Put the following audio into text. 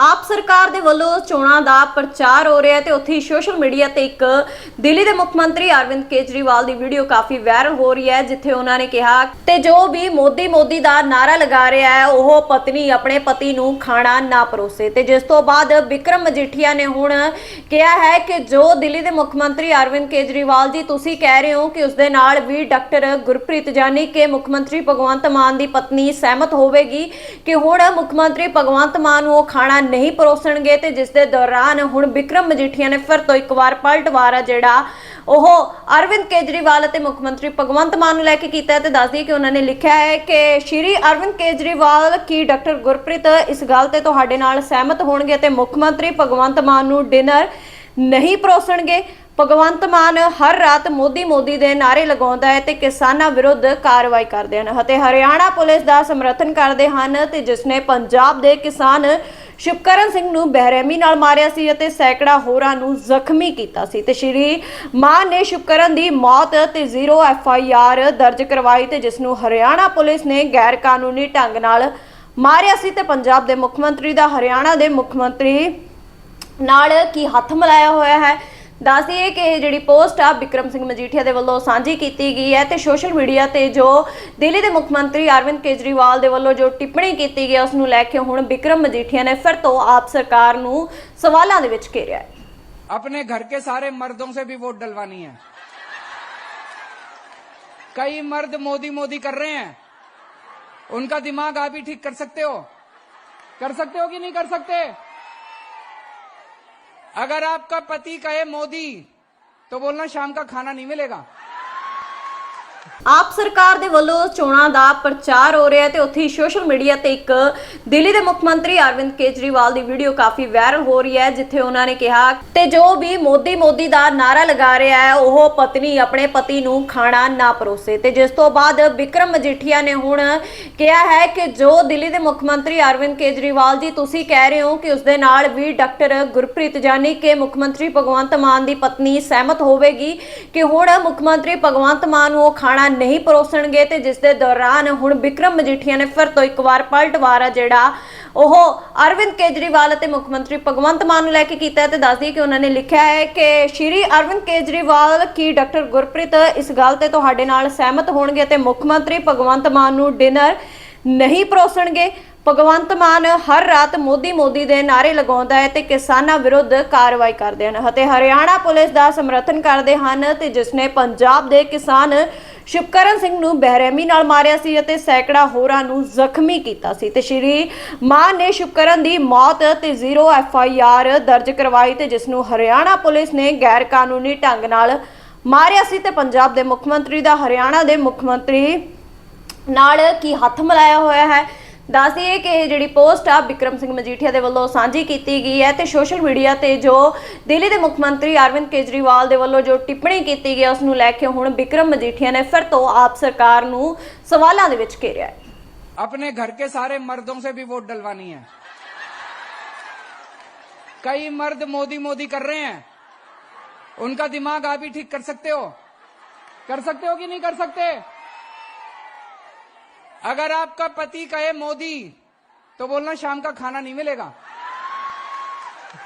ਆਪ ਸਰਕਾਰ ਦੇ ਵੱਲੋਂ ਚੋਣਾਂ ਦਾ ਪ੍ਰਚਾਰ ਹੋ ਰਿਹਾ ਹੈ ਤੇ ਉੱਥੇ ਸੋਸ਼ਲ ਮੀਡੀਆ ਤੇ ਇੱਕ ਦਿੱਲੀ ਦੇ ਮੁੱਖ ਮੰਤਰੀ ਅਰਵਿੰਦ ਕੇਜਰੀਵਾਲ ਦੀ ਵੀਡੀਓ ਕਾਫੀ ਵਾਇਰਲ ਹੋ ਰਹੀ ਹੈ, ਜਿੱਥੇ ਉਹਨਾਂ ਨੇ ਕਿਹਾ ਤੇ ਜੋ ਵੀ ਮੋਦੀ ਮੋਦੀ ਦਾ ਨਾਰਾ ਲਗਾ ਰਿਹਾ ਹੈ, ਉਹ ਪਤਨੀ, ਆਪਣੇ ਪਤੀ ਨੂੰ ਖਾਣਾ ਨਾ ਪਰੋਸੇ। ਤੇ ਜਿਸ ਤੋਂ ਬਾਅਦ ਵਿਕਰਮ ਮਜੀਠੀਆ ਨੇ ਹੁਣ ਕਿਹਾ ਹੈ ਕਿ ਜੋ ਦਿੱਲੀ ਦੇ ਮੁੱਖ ਮੰਤਰੀ ਅਰਵਿੰਦ ਕੇਜਰੀਵਾਲ ਜੀ ਤੁਸੀਂ ਕਹਿ ਰਹੇ ਹੋ ਕਿ ਉਸ ਦੇ ਨਾਲ ਵੀ ਡਾਕਟਰ ਗੁਰਪ੍ਰੀਤ ਜਾਨੀ ਕਿ ਮੁੱਖ ਮੰਤਰੀ ਭਗਵੰਤ ਮਾਨ ਦੀ ਪਤਨੀ ਸਹਿਮਤ ਹੋਵੇਗੀ ਕਿ ਹੁਣ ਮੁੱਖ ਮੰਤਰੀ ਭਗਵੰਤ ਮਾਨ ਨੂੰ ਉਹ ਖਾਣਾ ਨਹੀਂ ਪਰੋਸਣਗੇ ਤੇ ਜਿਸ ਦੇ ਦੌਰਾਨ ਹੁਣ ਵਿਕਰਮ ਮਜੀਠੀਆ ਨੇ ਫਿਰ ਤੋਂ ਇੱਕ ਵਾਰ ਪਲਟਵਾਰ ਆ ਜਿਹੜਾ ਉਹ ਅਰਵਿੰਦ ਕੇਜਰੀਵਾਲ ਅਤੇ ਮੁੱਖ ਮੰਤਰੀ ਭਗਵੰਤ ਮਾਨ ਨੂੰ ਲੈ ਕੇ ਕੀਤਾ ਤੇ ਦੱਸ ਦਈਏ ਕਿ ਉਹਨਾਂ ਨੇ ਲਿਖਿਆ ਹੈ ਕਿ ਸ਼੍ਰੀ ਅਰਵਿੰਦ ਕੇਜਰੀਵਾਲ ਕੀ ਡਾਕਟਰ ਗੁਰਪ੍ਰੀਤ ਇਸ ਗੱਲ ਤੇ ਤੁਹਾਡੇ ਨਾਲ ਸਹਿਮਤ ਹੋਣਗੇ ਤੇ ਮੁੱਖ ਮੰਤਰੀ ਭਗਵੰਤ ਮਾਨ ਨੂੰ ਡਿਨਰ ਨਹੀਂ ਪਰੋਸਣਗੇ। ਭਗਵੰਤ ਮਾਨ ਹਰ ਰਾਤ ਮੋਦੀ ਮੋਦੀ ਦੇ ਨਾਰੇ ਲਗਾਉਂਦਾ ਹੈ ਤੇ ਕਿਸਾਨਾਂ ਵਿਰੁੱਧ ਕਾਰਵਾਈ ਕਰਦੇ ਹਨ ਅਤੇ ਹਰਿਆਣਾ ਪੁਲਿਸ ਦਾ ਸਮਰਥਨ ਕਰਦੇ ਹਨ ਤੇ ਜਿਸ ਨੇ ਪੰਜਾਬ ਦੇ ਕਿਸਾਨ ਸ਼ੁਭਕਰਨ ਸਿੰਘ ਨੂੰ ਬਹਿਰਮੀ ਨਾਲ ਮਾਰਿਆ ਸੀ ਅਤੇ ਸੈਂਕੜਾ ਹੋਰਾਂ ਨੂੰ ਜ਼ਖਮੀ ਕੀਤਾ ਸੀ ਤੇ ਸ਼੍ਰੀ ਮਾਨ ਨੇ ਸ਼ੁਭਕਰਨ ਦੀ ਮੌਤ ਤੇ ਜ਼ੀਰੋ ਐਫ ਆਈ ਆਰ ਦਰਜ ਕਰਵਾਈ ਤੇ ਜਿਸ ਨੂੰ ਹਰਿਆਣਾ ਪੁਲਿਸ ਨੇ ਗੈਰ ਕਾਨੂੰਨੀ ਢੰਗ ਨਾਲ ਮਾਰਿਆ ਸੀ ਤੇ ਪੰਜਾਬ ਦੇ ਮੁੱਖ ਮੰਤਰੀ ਦਾ, ਹਰਿਆਣਾ ਦੇ ਮੁੱਖ ਮੰਤਰੀ ਨਾਲ ਕੀ ਹੱਥ ਮਿਲਾਇਆ ਹੋਇਆ ਹੈ ਦੱਸ ਦਈਏ ਕਿ ਇਹ ਜਿਹੜੀ ਪੋਸਟ ਆ ਵਿਕਰਮ ਸਿੰਘ ਮਜੀਠੀਆ ਦੇ ਵੱਲੋਂ ਸਾਂਝੀ ਕੀਤੀ ਗਈ ਹੈ ਤੇ ਸੋਸ਼ਲ ਮੀਡੀਆ ਤੇ ਜੋ ਦਿੱਲੀ ਦੇ ਮੁੱਖ ਮੰਤਰੀ ਅਰਵਿੰਦ ਕੇਜਰੀਵਾਲ ਦੇ ਵੱਲੋਂ ਜੋ ਟਿੱਪਣੀ ਕੀਤੀ ਗਈ ਹੈ, ਉਸ ਨੂੰ ਲੈ ਕੇ ਹੁਣ ਵਿਕਰਮ ਮਜੀਠੀਆ ਨੇ ਫਿਰ ਤੋਂ ਆਪ ਸਰਕਾਰ ਨੂੰ ਸਵਾਲਾਂ ਦੇ ਵਿੱਚ ਘੇਰਿਆ ਹੈ अपने घर के सारे मर्दों से भी वोट डलवानी है कई मर्द मोदी मोदी कर रहे हैं उनका दिमाग आप ही ठीक कर सकते हो कर सकते हो कि नहीं कर सकते अगर आपका पति कहे मोदी तो बोलना शाम का खाना नहीं मिलेगा ਆਪ ਸਰਕਾਰ ਦੇ ਵੱਲੋਂ ਚੋਣਾਂ ਦਾ ਪ੍ਰਚਾਰ ਹੋ ਰਿਹਾ ਹੈ ਤੇ ਉੱਥੇ ਹੀ ਸੋਸ਼ਲ ਮੀਡੀਆ ਤੇ ਇੱਕ ਦਿੱਲੀ ਦੇ ਮੁੱਖ ਮੰਤਰੀ ਅਰਵਿੰਦ ਕੇਜਰੀਵਾਲ ਦੀ ਵੀਡੀਓ ਕਾਫੀ ਵਾਇਰਲ ਹੋ ਰਹੀ ਹੈ, ਜਿੱਥੇ ਉਹਨਾਂ ਨੇ ਕਿਹਾ ਤੇ ਜੋ ਵੀ ਮੋਦੀ ਮੋਦੀ ਦਾ ਨਾਰਾ ਲਗਾ ਰਿਹਾ ਹੈ, ਉਹ ਪਤਨੀ, ਆਪਣੇ ਪਤੀ ਨੂੰ ਖਾਣਾ ਨਾ ਪਰੋਸੇ। ਤੇ ਜਿਸ ਤੋਂ ਬਾਅਦ ਵਿਕਰਮ ਮਜੀਠੀਆ ਨੇ ਹੁਣ ਕਿਹਾ ਹੈ ਕਿ ਜੋ ਦਿੱਲੀ ਦੇ ਮੁੱਖ ਮੰਤਰੀ ਅਰਵਿੰਦ ਕੇਜਰੀਵਾਲ ਜੀ, ਤੁਸੀਂ ਕਹਿ ਰਹੇ ਹੋ ਕਿ ਉਸ ਦੇ ਨਾਲ ਵੀ ਡਾਕਟਰ ਗੁਰਪ੍ਰੀਤ ਜਾਨੀ ਕਿ ਮੁੱਖ ਮੰਤਰੀ ਭਗਵੰਤ ਮਾਨ ਦੀ ਪਤਨੀ ਸਹਿਮਤ ਹੋਵੇਗੀ ਕਿ ਹੁਣ ਮੁੱਖ ਮੰਤਰੀ ਭਗਵੰਤ ਮਾਨ ਨੂੰ ਉਹ ਖਾਣਾ ਨਹੀਂ ਪਰੋਸਣਗੇ ਤੇ ਜਿਸ ਦੇ ਦੌਰਾਨ ਹੁਣ ਵਿਕਰਮ ਮਜੀਠੀਆ ਨੇ ਫਿਰ ਤੋਂ ਇੱਕ ਵਾਰ ਪਲਟਵਾਰ ਆ ਜਿਹੜਾ ਉਹ ਅਰਵਿੰਦ ਕੇਜਰੀਵਾਲ ਅਤੇ ਮੁੱਖ ਮੰਤਰੀ ਭਗਵੰਤ ਮਾਨ ਨੂੰ ਲੈ ਕੇ ਕੀਤਾ ਤੇ ਦੱਸ ਦਈਏ ਕਿ ਉਹਨਾਂ ਨੇ ਲਿਖਿਆ ਹੈ ਕਿ ਸ਼੍ਰੀ ਅਰਵਿੰਦ ਕੇਜਰੀਵਾਲ ਕੀ ਡਾਕਟਰ ਗੁਰਪ੍ਰੀਤ ਇਸ ਗੱਲ ਤੇ ਤੁਹਾਡੇ ਨਾਲ ਸਹਿਮਤ ਹੋਣਗੇ ਤੇ ਮੁੱਖ ਮੰਤਰੀ ਭਗਵੰਤ ਮਾਨ ਨੂੰ ਡਿਨਰ ਨਹੀਂ ਪਰੋਸਣਗੇ। ਭਗਵੰਤ ਮਾਨ ਹਰ ਰਾਤ ਮੋਦੀ ਮੋਦੀ ਦੇ ਨਾਰੇ ਲਗਾਉਂਦਾ ਹੈ ਤੇ ਕਿਸਾਨਾਂ ਵਿਰੁੱਧ ਕਾਰਵਾਈ ਕਰਦੇ ਹਨ ਅਤੇ ਹਰਿਆਣਾ ਪੁਲਿਸ ਦਾ ਸਮਰਥਨ ਕਰਦੇ ਹਨ ਤੇ ਜਿਸ ਨੇ ਪੰਜਾਬ ਦੇ ਕਿਸਾਨ ਸ਼ੁਭਕਰਨ ਸਿੰਘ ਨੂੰ ਬਹਿਰਮੀ ਨਾਲ ਮਾਰਿਆ ਸੀ ਅਤੇ ਸੈਂਕੜਾ ਹੋਰਾਂ ਨੂੰ ਜ਼ਖਮੀ ਕੀਤਾ ਸੀ ਤੇ ਸ਼੍ਰੀ ਮਾਨ ਨੇ ਸ਼ੁਭਕਰਨ ਦੀ ਮੌਤ ਤੇ ਜ਼ੀਰੋ ਐਫ ਆਈ ਆਰ ਦਰਜ ਕਰਵਾਈ ਤੇ ਜਿਸ ਨੂੰ ਹਰਿਆਣਾ ਪੁਲਿਸ ਨੇ ਗੈਰ ਕਾਨੂੰਨੀ ਢੰਗ ਨਾਲ ਮਾਰਿਆ ਸੀ ਤੇ ਪੰਜਾਬ ਦੇ ਮੁੱਖ ਮੰਤਰੀ ਦਾ ਹਰਿਆਣਾ ਦੇ ਮੁੱਖ ਮੰਤਰੀ ਨਾਲ ਕੀ ਹੱਥ ਮਿਲਾਇਆ ਹੋਇਆ ਹੈ ਦੱਸ ਦਈਏ ਕਿ ਇਹ ਜਿਹੜੀ ਪੋਸਟ ਆ ਵਿਕਰਮ ਸਿੰਘ ਮਜੀਠੀਆ ਦੇ ਵੱਲੋਂ ਸਾਂਝੀ ਕੀਤੀ ਗਈ ਹੈ ਤੇ ਸੋਸ਼ਲ ਮੀਡੀਆ ਤੇ ਜੋ ਦਿੱਲੀ ਦੇ ਮੁੱਖ ਮੰਤਰੀ ਅਰਵਿੰਦ ਕੇਜਰੀਵਾਲ ਦੇ ਵੱਲੋਂ ਜੋ ਟਿੱਪਣੀ ਕੀਤੀ ਗਈ ਹੈ, ਉਸ ਨੂੰ ਲੈ ਕੇ ਹੁਣ ਵਿਕਰਮ ਮਜੀਠੀਆ ਨੇ ਫਿਰ ਤੋਂ ਆਪ ਸਰਕਾਰ ਨੂੰ ਸਵਾਲਾਂ ਦੇ ਵਿੱਚ ਘੇਰਿਆ ਹੈ अपने घर के सारे मर्दों से भी वोट डलवानी है कई मर्द मोदी मोदी कर रहे हैं उनका दिमाग आप ही ठीक कर सकते हो कर सकते हो कि नहीं कर सकते अगर आपका पति कहे मोदी तो बोलना शाम का खाना नहीं मिलेगा